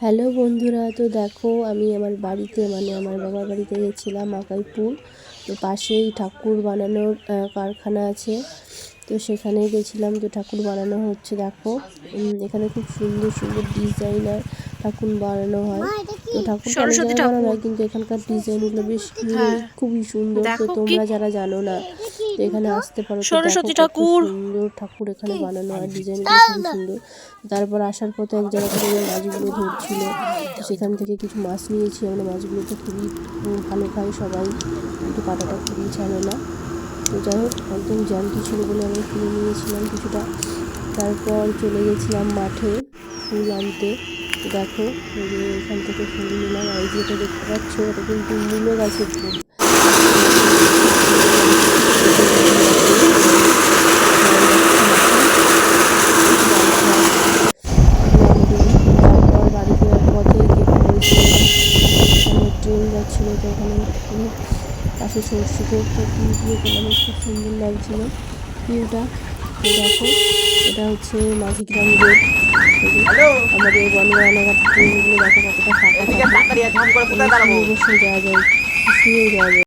Hello বন্ধুরা তো দেখো আমি আমার বাড়িতে মানে আমার বাবার বাড়িতে গেছিলাম আকাইপুর। তো পাশেই ঠাকুর বানানোর কারখানা আছে। তো সেখানে গেছিলাম তো ঠাকুর বানানো হচ্ছে দেখো। এখানে খুব সুন্দর সুন্দর ডিজাইনার ঠাকুর বানানো হয়। তো ঠাকুর বানানো হয় কিন্তু এখানকার ডিজাইনগুলো বেশ খুবই সুন্দর। তো তোমরা যারা জানো না তো এখানে আসতে পারো সরস্বতী ঠাকুর। সুন্দর ঠাকুর এখানে বানানো হয় ডিজাইনগুলো খুবই সুন্দর। তারপর আসার পথে এক জায়গা থেকে মাছগুলো ধরছিল। তো সেখান থেকে কিছু মাছ নিয়েছি আমরা মাছগুলো তো খুবই ভালো খাই সবাই। কিন্তু কাটাটা খুবই ঝামেলা তো যাই হোক একদম জ্যান্টি ছিল বলে আমি কিনে নিয়েছিলাম কিছুটা। তারপর চলে গেছিলাম মাঠে ফুল আনতে। দেখো যে এখান থেকে ফুল নিলাম। আর যেটা দেখতে পাচ্ছ ওটা কিন্তু মূলো গাছের ফুল। যাচ্ছিল তো ওখানে পাশে সরষে দিয়ে গেলাম খুব সুন্দর লাগছিল ভিউটা দেখো এটা হচ্ছে মাঝিগ্রাম গেট আমাদের বনে ট্রেনগুলো দেখো কতটা ফাঁকা অবশ্যই যাওয়া যায় শুয়ে যাওয়া যায়।